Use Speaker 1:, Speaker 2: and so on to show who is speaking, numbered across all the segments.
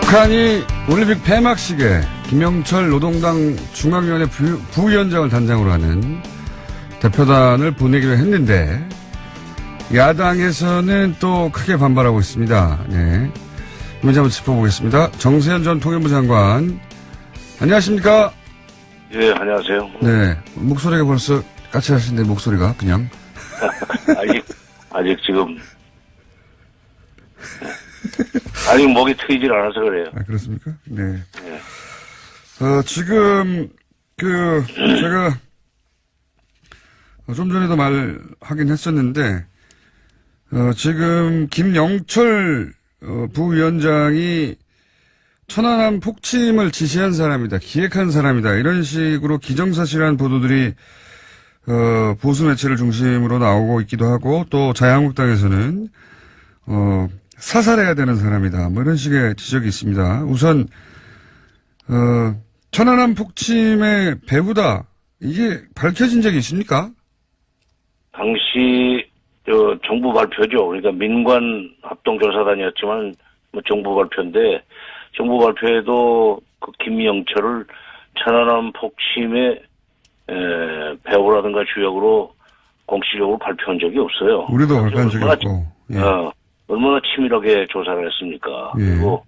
Speaker 1: 북한이 올림픽 폐막식에 김영철 노동당 중앙위원회 부, 부위원장을 단장으로 하는 대표단을 보내기로 했는데 야당에서는 또 크게 반발하고 있습니다. 네. 이 문제 한번 짚어보겠습니다. 정세현 전 통일부 장관 안녕하십니까?
Speaker 2: 예, 안녕하세요.
Speaker 1: 네. 목소리가 벌써 까칠하신데 목소리가 그냥
Speaker 2: 아직, 아직 지금, 아직 목이 트이질 않아서 그래요.
Speaker 1: 아, 그렇습니까? 네. 어, 지금, 그, 제가, 어, 좀 전에도 말하긴 했었는데, 어, 지금, 김영철, 어, 부위원장이 천안함 폭침을 지시한 사람이다, 기획한 사람이다, 이런 식으로 기정사실한 보도들이, 어, 보수 매체를 중심으로 나오고 있기도 하고, 또 자유한국당에서는, 어, 사살해야 되는 사람이다. 뭐 이런 식의 지적이 있습니다. 우선, 어, 천안함 폭침의 배후다. 이게 밝혀진 적이 있습니까?
Speaker 2: 당시, 저, 정부 발표죠. 그러니까 민관 합동조사단이었지만, 뭐 정부 발표인데, 정부 발표에도 그 김영철을 천안함 폭침의, 에, 배우라든가 주역으로 공식적으로 발표한 적이 없어요.
Speaker 1: 우리도 발표한 적이 없고. 예.
Speaker 2: 어, 얼마나 치밀하게 조사를 했습니까?
Speaker 1: 예.
Speaker 2: 그리고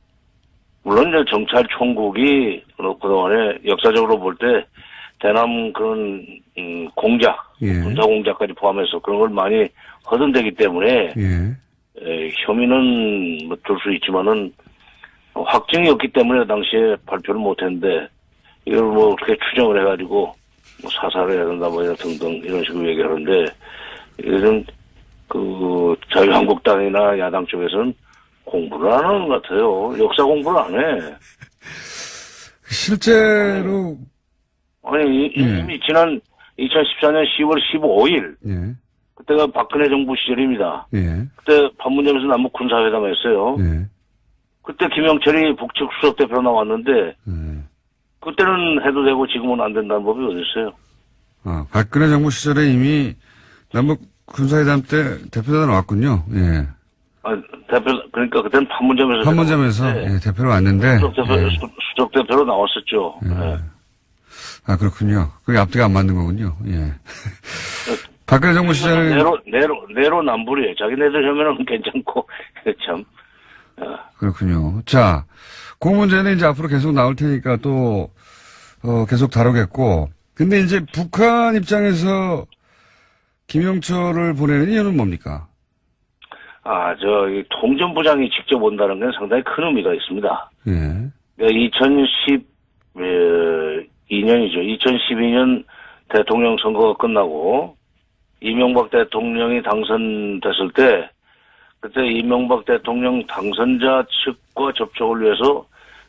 Speaker 2: 물론 이제 정찰 총국이 그- 그동안에 역사적으로 볼 때 대남 그런 음, 공작,
Speaker 1: 예.
Speaker 2: 군사 공작까지 포함해서 그런 걸 많이 허든되기 때문에
Speaker 1: 예.
Speaker 2: 에, 혐의는 뭐 들수 있지만은 확증이 없기 때문에 당시에 발표를 못했는데 이걸 뭐 그렇게 추정을 해가지고 뭐 사살을 해야 된다 뭐 이런 등등 이런 식으로 얘기하는데 이것은 그 자유한국당이나 야당 쪽에서는 공부를 안 하는 것 같아요. 역사 공부를 안 해.
Speaker 1: 실제로,
Speaker 2: 아니 이-
Speaker 1: 예.
Speaker 2: 이미 지난 2014년 10월 15일
Speaker 1: 예.
Speaker 2: 그때가 박근혜 정부 시절입니다.
Speaker 1: 예.
Speaker 2: 그때 판문점에서 남북 군사회담했어요.
Speaker 1: 예.
Speaker 2: 그때 김영철이 북측 수석 대표로 나왔는데
Speaker 1: 예.
Speaker 2: 그때는 해도 되고 지금은 안 된다는 법이 어디 있어요?
Speaker 1: 아, 박근혜 정부 시절에 이미 남북 군사회담 때 대표단 왔군요. 예.
Speaker 2: 아, 대표 그러니까 그때는 판문점에서
Speaker 1: 판문점에서 예, 대표로 왔는데.
Speaker 2: 수석 대표
Speaker 1: 예.
Speaker 2: 수- 수석 대표로 나왔었죠. 예.
Speaker 1: 아, 그렇군요. 그게 앞뒤가 안 맞는 거군요. 예. 박근혜 정부 시절에.
Speaker 2: 내로 내로 내로 남불이에요. 자기네들 혐의는 괜찮고 참.
Speaker 1: 그렇군요. 자, 그 문제는 이제 앞으로 계속 나올 테니까 또, 어, 계속 다루겠고. 근데 이제 북한 입장에서 김영철을 보내는 이유는 뭡니까?
Speaker 2: 아, 저, 이 통전부장이 직접 온다는 건 상당히 큰 의미가 있습니다.
Speaker 1: 예.
Speaker 2: 2012년이죠. 2012년 대통령 선거가 끝나고 이명박 대통령이 당선됐을 때 그때 이명박 대통령 당선자 측과 접촉을 위해서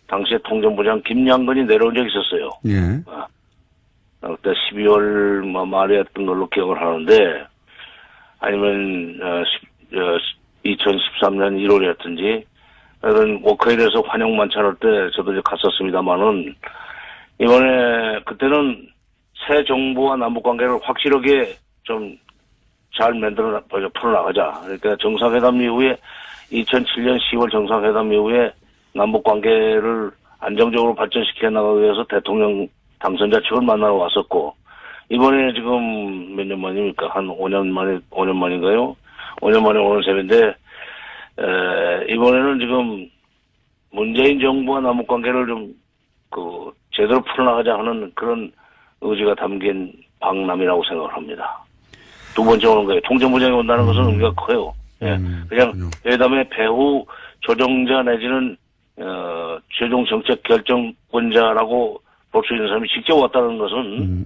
Speaker 2: 당시에 통전부장 김양근이 내려온 적이 있었어요.
Speaker 1: 예.
Speaker 2: 어, 그때 12월 뭐 말이었던 걸로 기억을 하는데 아니면 어, 2013년 1월이었든지 그런 워커힐에서 환영 만찬할 때 저도 이제 갔었습니다만은 이번에 그때는 새 정부와 남북 관계를 확실하게 좀 잘 만들어 풀어나가자. 그러니까 정상회담 이후에 2007년 10월 정상회담 이후에 남북 관계를 안정적으로 발전시켜 나가기 위해서 대통령 당선자 측을 만나러 왔었고 이번에 지금 몇 년 만입니까? 한 5년 만에 5년 만인가요? 5년 만에 오는 셈인데 에, 이번에는 지금 문재인 정부와 남북 관계를 좀 그 제대로 풀어나가자 하는 그런 의지가 담긴 방남이라고 생각을 합니다. 두 번째 오는 거예요. 통전부장이 온다는 것은 의미가 커요. 예.
Speaker 1: 음,
Speaker 2: 그냥
Speaker 1: 그렇군요.
Speaker 2: 회담의 배후 조정자 내지는 어, 최종 정책 결정권자라고 볼 수 있는 사람이 직접 왔다는 것은
Speaker 1: 음,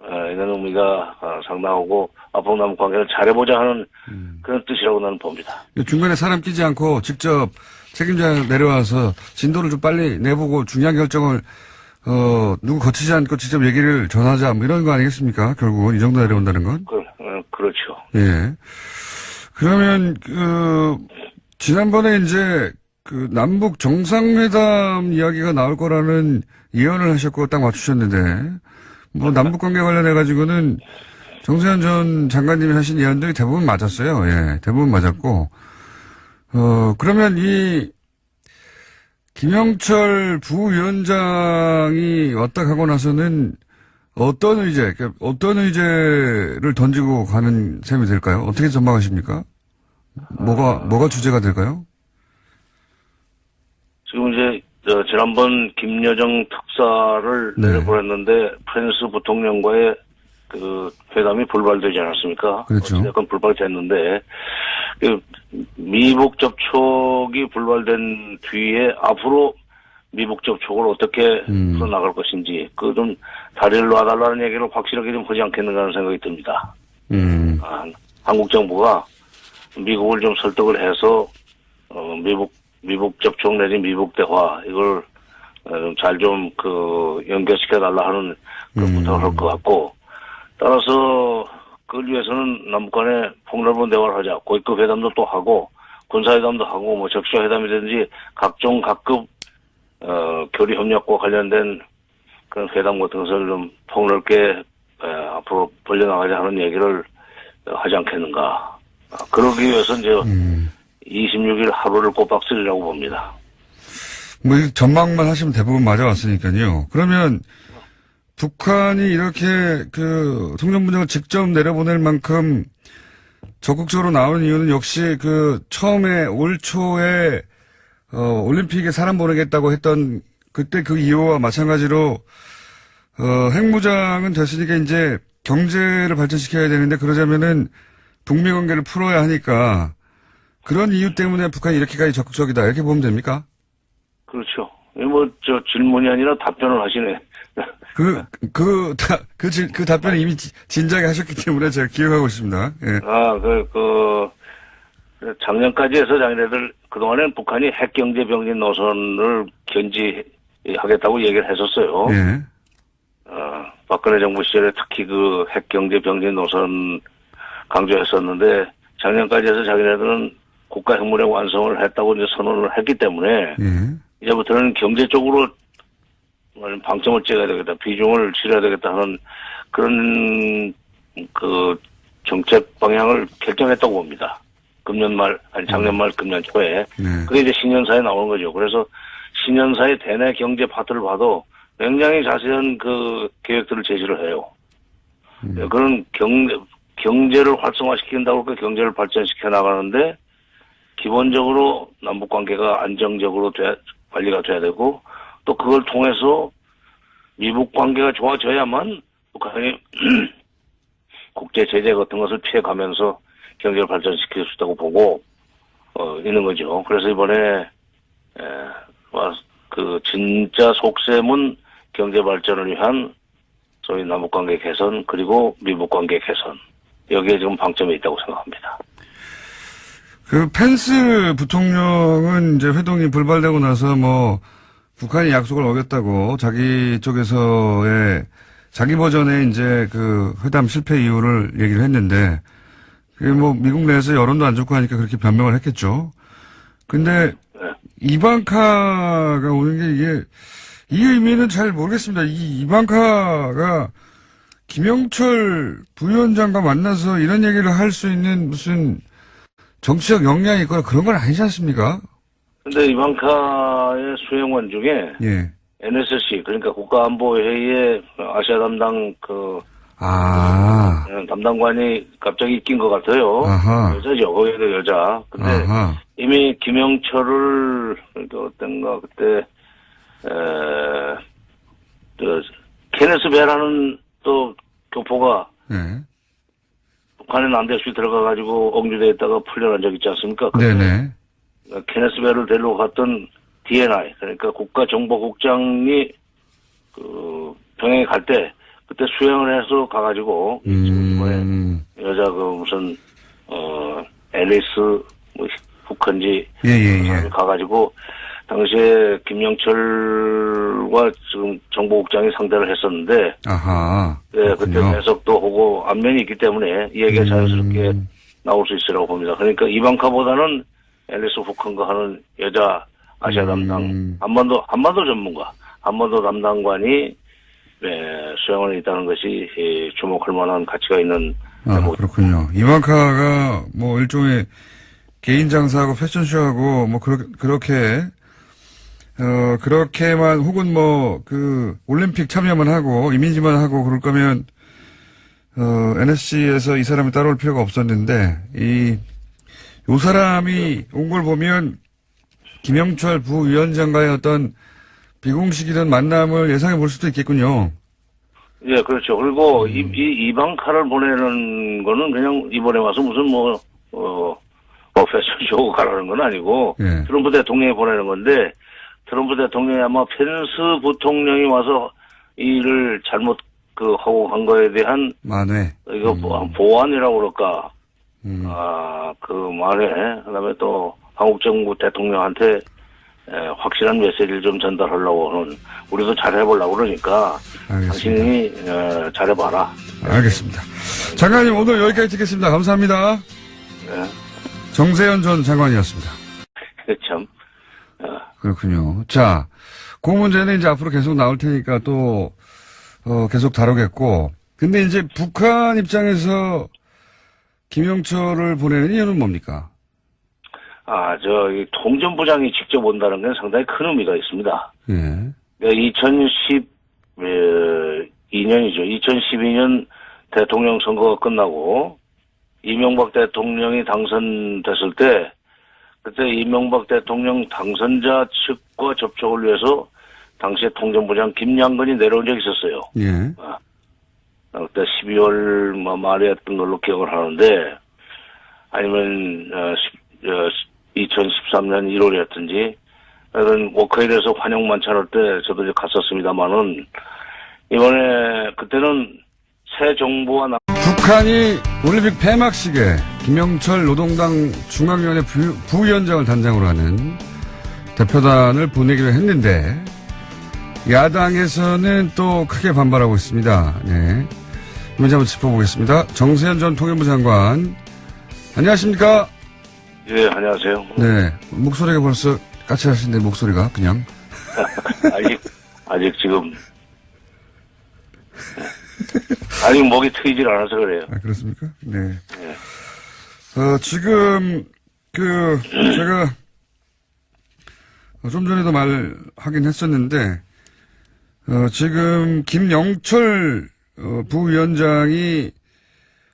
Speaker 2: 어, 이런 의미가 어, 상당하고 앞으로 남북 관계를 잘해보자 하는
Speaker 1: 음.
Speaker 2: 그런 뜻이라고 나는 봅니다.
Speaker 1: 중간에 사람 끼지 않고 직접 책임자 내려와서 진도를 좀 빨리 내보고 중요한 결정을 어, 누구 거치지 않고 직접 얘기를 전하자, 뭐 이런 거 아니겠습니까? 결국은 이 정도 내려온다는 건.
Speaker 2: 그, 어, 그렇죠.
Speaker 1: 예. 그러면, 그, 지난번에 이제, 그, 남북 정상회담 이야기가 나올 거라는 예언을 하셨고 딱 맞추셨는데, 뭐, 남북 관계 관련해 가지고는 정세현 전 장관님이 하신 예언들이 대부분 맞았어요. 예. 대부분 맞았고, 어, 그러면 이, 김영철 부위원장이 왔다 가고 나서는 어떤 의제, 그러니까 어떤 의제를 던지고 가는 셈이 될까요? 어떻게 전망하십니까? 뭐가, 뭐가 주제가 될까요?
Speaker 2: 지금 이제 저 지난번 김여정 특사를
Speaker 1: 네.
Speaker 2: 내려보냈는데 프랑스 부통령과의 그 회담이 불발되지 않았습니까?
Speaker 1: 그렇죠.
Speaker 2: 약간 불발됐는데 그 미국 접촉이 불발된 뒤에 앞으로 미국 접촉을 어떻게
Speaker 1: 음.
Speaker 2: 풀어 나갈 것인지 그 좀 다리를 놔달라는 얘기를 확실하게 좀 하지 않겠는가 하는 생각이 듭니다.
Speaker 1: 음,
Speaker 2: 아, 한국 정부가 미국을 좀 설득을 해서 어, 미국 미국 접촉 내지 미국 대화 이걸 어, 잘좀 그 연결시켜 달라 하는 그
Speaker 1: 음.
Speaker 2: 부탁을 할 것 같고 따라서 그걸 위해서는 남북 간에 폭넓은 대화를 하자 고위급 회담도 또 하고 군사회담도 하고 뭐 적시회담이든지 각종 각급 어, 교류 협력과 관련된 그런 회담 같은 것을 좀 폭넓게 에, 앞으로 벌려나가자 하는 얘기를 어, 하지 않겠는가. 아, 그러기 위해서 이제
Speaker 1: 음.
Speaker 2: 26일 하루를 꼬박 쓰리라고 봅니다.
Speaker 1: 뭐, 이 전망만 하시면 대부분 맞아왔으니까요. 그러면, 북한이 이렇게 그 통전문장을 직접 내려보낼 만큼 적극적으로 나오는 이유는 역시 그 처음에 올 초에 어, 올림픽에 사람 보내겠다고 했던 그때 그 이유와 마찬가지로 어, 핵무장은 됐으니까 이제 경제를 발전시켜야 되는데 그러자면은 북미 관계를 풀어야 하니까 그런 이유 때문에 북한이 이렇게까지 적극적이다 이렇게 보면 됩니까?
Speaker 2: 그렇죠. 뭐 저 질문이 아니라 답변을 하시네.
Speaker 1: 그, 그, 다, 그, 질- 그 답변을 이미 지- 진작에 하셨기 때문에 제가 기억하고 있습니다. 예.
Speaker 2: 아, 그, 그, 작년까지 해서 자기네들 그동안엔 북한이 핵 경제 병진 노선을 견지하겠다고 얘기를 했었어요.
Speaker 1: 예.
Speaker 2: 어, 박근혜 정부 시절에 특히 그 핵 경제 병진 노선 강조했었는데 작년까지 해서 자기네들은 국가 핵무력 완성을 했다고 이제 선언을 했기 때문에
Speaker 1: 예.
Speaker 2: 이제부터는 경제 쪽으로 방점을 찍어야 되겠다, 비중을 실어야 되겠다 하는 그런 그 정책 방향을 결정했다고 봅니다. 금년 말, 아니 작년 말, 금년 초에.
Speaker 1: 네.
Speaker 2: 그게 이제 신년사에 나오는 거죠. 그래서 신년사의 대내 경제 파트를 봐도 굉장히 자세한 그 계획들을 제시를 해요. 네, 그런 경제, 경제를 활성화시킨다고 그 경제를 발전시켜 나가는데 기본적으로 남북 관계가 안정적으로 돼, 관리가 돼야 되고 또 그걸 통해서 미북 관계가 좋아져야만 북한이 국제 제재 같은 것을 피해가면서 경제를 발전시킬 수 있다고 보고 어, 있는 거죠. 그래서 이번에 에, 와, 그 진짜 속셈은 경제 발전을 위한 소위 남북 관계 개선 그리고 미북 관계 개선 여기에 지금 방점이 있다고 생각합니다.
Speaker 1: 그 펜스 부통령은 이제 회동이 불발되고 나서 뭐 북한이 약속을 어겼다고 자기 쪽에서의 자기 버전의 이제 그 회담 실패 이유를 얘기를 했는데 그게 뭐 미국 내에서 여론도 안 좋고 하니까 그렇게 변명을 했겠죠. 근데
Speaker 2: 네.
Speaker 1: 이방카가 오는 게 이게 이 의미는 잘 모르겠습니다. 이 이방카가 김영철 부위원장과 만나서 이런 얘기를 할 수 있는 무슨 정치적 역량이 있거나 그런 건 아니지 않습니까?
Speaker 2: 근데 이방카의 수행원 중에
Speaker 1: 예.
Speaker 2: NSC 그러니까 국가안보회의의 아시아 담당 그
Speaker 1: 아,
Speaker 2: 어, 담당관이 갑자기 낀 것 같아요.
Speaker 1: 아하.
Speaker 2: 여자죠. 거기도 여자. 근데
Speaker 1: 아하.
Speaker 2: 이미 김영철을 어떤가 그때 에, 저 케네스 베라는 또 교포가
Speaker 1: 예.
Speaker 2: 북한에 남대수 들어가가지고 억류돼 있다가 풀려난 적 있지 않습니까? 그때
Speaker 1: 네네.
Speaker 2: 케네스 베를 데리고 갔던 DNI 그러니까 국가정보국장이 그 평양에 갈 때 그때 수행을 해서 가가지고
Speaker 1: 음,
Speaker 2: 여자 그 무슨 어 앨리스 뭐 북한지
Speaker 1: 예, 예, 예.
Speaker 2: 가가지고 당시에 김영철과 지금 정보국장이 상대를 했었는데
Speaker 1: 아하.
Speaker 2: 예, 그때. 배석도 하고 안면이 있기 때문에 이 얘기가 자연스럽게
Speaker 1: 음.
Speaker 2: 나올 수 있으라고 봅니다. 그러니까 이방카보다는 앨리스 후컨과 하는 여자 아시아
Speaker 1: 음.
Speaker 2: 담당 한반도 한반도 전문가 한반도 담당관이 예, 수행원에 있다는 것이 예, 주목할 만한 가치가 있는
Speaker 1: 아,
Speaker 2: 뭐,
Speaker 1: 그렇군요. 이방카가 뭐 일종의 개인 장사하고 패션쇼하고 뭐 그렇게, 그렇게 어, 그렇게만, 혹은 뭐, 그, 올림픽 참여만 하고, 이미지만 하고, 그럴 거면, 어, NSC에서 이 사람이 따라올 필요가 없었는데, 이, 요 사람이 온 걸 보면, 김영철 부위원장과의 어떤 비공식이든 만남을 예상해 볼 수도 있겠군요.
Speaker 2: 예, 그렇죠. 그리고 이, 이 이방카를 보내는 거는 그냥 이번에 와서 무슨 뭐, 어, 뭐 패션 쇼 가라는 건 아니고,
Speaker 1: 예.
Speaker 2: 트럼프 대통령이 보내는 건데, 트럼프 대통령이 아마 펜스 부통령이 와서 이 일을 잘못 그 하고 간 거에 대한
Speaker 1: 만회.
Speaker 2: 이거 보- 보완이라고 그럴까,
Speaker 1: 음.
Speaker 2: 아, 그 말에, 그 다음에 또 한국 정부 대통령한테 에, 확실한 메시지를 좀 전달하려고 하는, 우리도 잘해보려고 그러니까,
Speaker 1: 알겠습니다.
Speaker 2: 당신이 에, 잘해봐라.
Speaker 1: 알겠습니다. 장관님, 오늘 여기까지 듣겠습니다. 감사합니다.
Speaker 2: 예.
Speaker 1: 정세현 전 장관이었습니다.
Speaker 2: 참,
Speaker 1: 그렇군요. 자, 그 문제는 이제 앞으로 계속 나올 테니까 또, 어, 계속 다루겠고. 근데 이제 북한 입장에서 김영철을 보내는 이유는 뭡니까?
Speaker 2: 아, 저, 이 통전부장이 직접 온다는 건 상당히 큰 의미가 있습니다.
Speaker 1: 예.
Speaker 2: 2012년이죠. 2012년 대통령 선거가 끝나고 이명박 대통령이 당선됐을 때 그때 이명박 대통령 당선자 측과 접촉을 위해서 당시에 통전부장 김양근이 내려온 적이 있었어요.
Speaker 1: 예.
Speaker 2: 그때 12월 뭐 말이었던 걸로 기억을 하는데 아니면 어, 2013년 1월이었든지 하여튼 워커힐에서 환영 만찬할 때 저도 이제 갔었습니다만은 이번에 그때는 새 정부와 나-
Speaker 1: 북한이 올림픽 폐막식에 김영철 노동당 중앙위원회 부, 부위원장을 단장으로 하는 대표단을 보내기로 했는데 야당에서는 또 크게 반발하고 있습니다. 네. 이 문제 한번 짚어보겠습니다. 정세현 전 통일부 장관 안녕하십니까?
Speaker 2: 예 안녕하세요
Speaker 1: 네. 목소리가 벌써 까칠하신데 목소리가 그냥
Speaker 2: 아직 아직 지금 아직 목이 트이질 않아서 그래요
Speaker 1: 아, 그렇습니까? 네. 어, 지금, 그, 제가, 어, 좀 전에도 말하긴 했었는데, 어, 지금, 김영철, 어, 부위원장이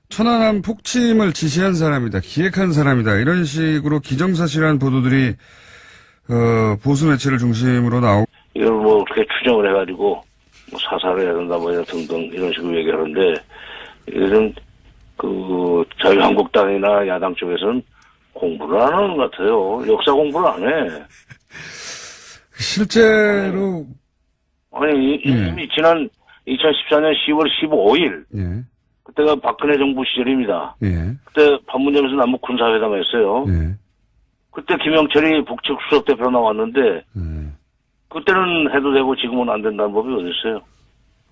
Speaker 1: 천안함 폭침을 지시한 사람이다, 기획한 사람이다, 이런 식으로 기정사실한 보도들이, 어, 보수 매체를 중심으로 나오고,
Speaker 2: 이걸 뭐 그렇게 추정을 해가지고 뭐 사살을 해야 된다 뭐 이런 등등 이런 식으로 얘기하는데 이것은 그 자유한국당이나 야당 쪽에서는 공부를 안 하는 것 같아요. 역사 공부를 안 해.
Speaker 1: 실제로,
Speaker 2: 아니 이-
Speaker 1: 예.
Speaker 2: 이미 지난 2014년 10월 15일
Speaker 1: 예,
Speaker 2: 그때가 박근혜 정부 시절입니다.
Speaker 1: 예,
Speaker 2: 그때 판문점에서 남북 군사회담했어요.
Speaker 1: 예,
Speaker 2: 그때 김영철이 북측 수석 대표로 나왔는데
Speaker 1: 예.
Speaker 2: 그때는 해도 되고 지금은 안 된다는 법이 어디 있어요?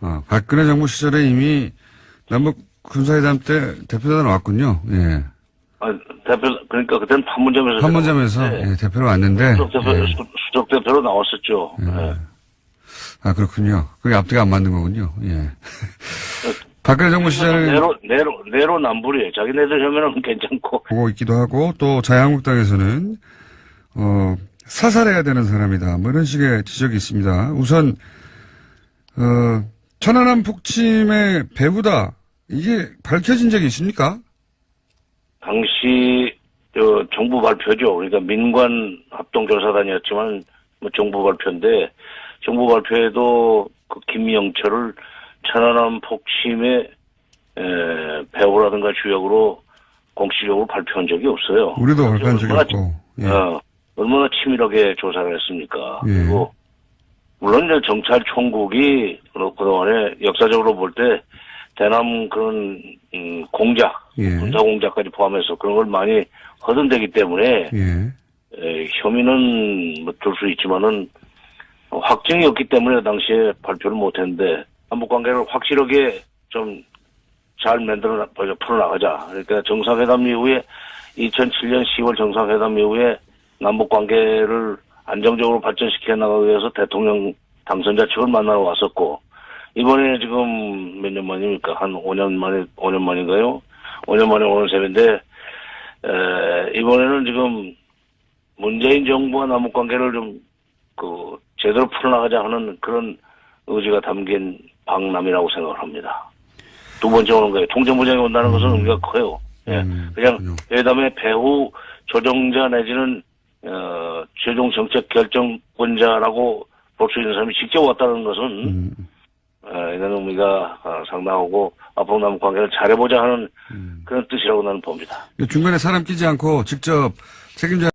Speaker 1: 아, 박근혜 정부 시절에 이미 남북 군사회담 때 대표단 왔군요. 예.
Speaker 2: 아, 대표 그러니까 그때는 판문점에서
Speaker 1: 판문점에서 예, 대표로 왔는데.
Speaker 2: 수석 대표,
Speaker 1: 예.
Speaker 2: 수- 수석 대표로 나왔었죠. 예.
Speaker 1: 아, 그렇군요. 그게 앞뒤가 안 맞는 거군요. 예. 박근혜 정부 시절에
Speaker 2: 내로, 내로, 내로 남불이에요. 자기네들 혐의는 괜찮고.
Speaker 1: 보고 있기도 하고 또 자유한국당에서는 어, 사살해야 되는 사람이다. 뭐 이런 식의 지적이 있습니다. 우선 어, 천안함 폭침의 배후다. 이게 밝혀진 적이 있습니까?
Speaker 2: 당시, 저, 정부 발표죠. 그러니까 민관 합동조사단이었지만, 뭐 정부 발표인데, 정부 발표에도 그 김영철을 천안함 폭침의, 에, 배후라든가 주역으로 공식적으로 발표한 적이 없어요.
Speaker 1: 우리도 발표한 적이 없고. 예.
Speaker 2: 어, 얼마나 치밀하게 조사를 했습니까?
Speaker 1: 예.
Speaker 2: 그리고 물론 이제 정찰 총국이 그- 그동안에 역사적으로 볼 때 대남 그런 음, 공작,
Speaker 1: 예.
Speaker 2: 군사 공작까지 포함해서 그런 걸 많이 허든되기 때문에
Speaker 1: 예.
Speaker 2: 에, 혐의는 뭐들수 있지만은 확증이 없기 때문에 당시에 발표를 못했는데 한국 관계를 확실하게 좀 잘 만들어 나- 풀어나가자. 그러니까 정상회담 이후에 2007년 10월 정상회담 이후에 남북 관계를 안정적으로 발전시켜 나가기 위해서 대통령 당선자 측을 만나러 왔었고 이번에 지금 몇 년 만입니까? 한 5년 만에 5년 만인가요? 5년 만에 오는 셈인데 에, 이번에는 지금 문재인 정부와 남북 관계를 좀 그 제대로 풀어나가자 하는 그런 의지가 담긴 방남이라고 생각을 합니다. 두 번째 오는 거예요. 통전부장이 온다는 것은 의미가 커요. 예.
Speaker 1: 음,
Speaker 2: 그냥
Speaker 1: 그렇군요.
Speaker 2: 회담의 배후 조정자 내지는 어, 최종 정책 결정권자라고 볼 수 있는 사람이 직접 왔다는 것은
Speaker 1: 음,
Speaker 2: 어, 이런 의미가 어, 상당하고 앞으로 남북 관계를 잘해보자 하는
Speaker 1: 음.
Speaker 2: 그런 뜻이라고 나는 봅니다.
Speaker 1: 중간에 사람 끼지 않고 직접 책임자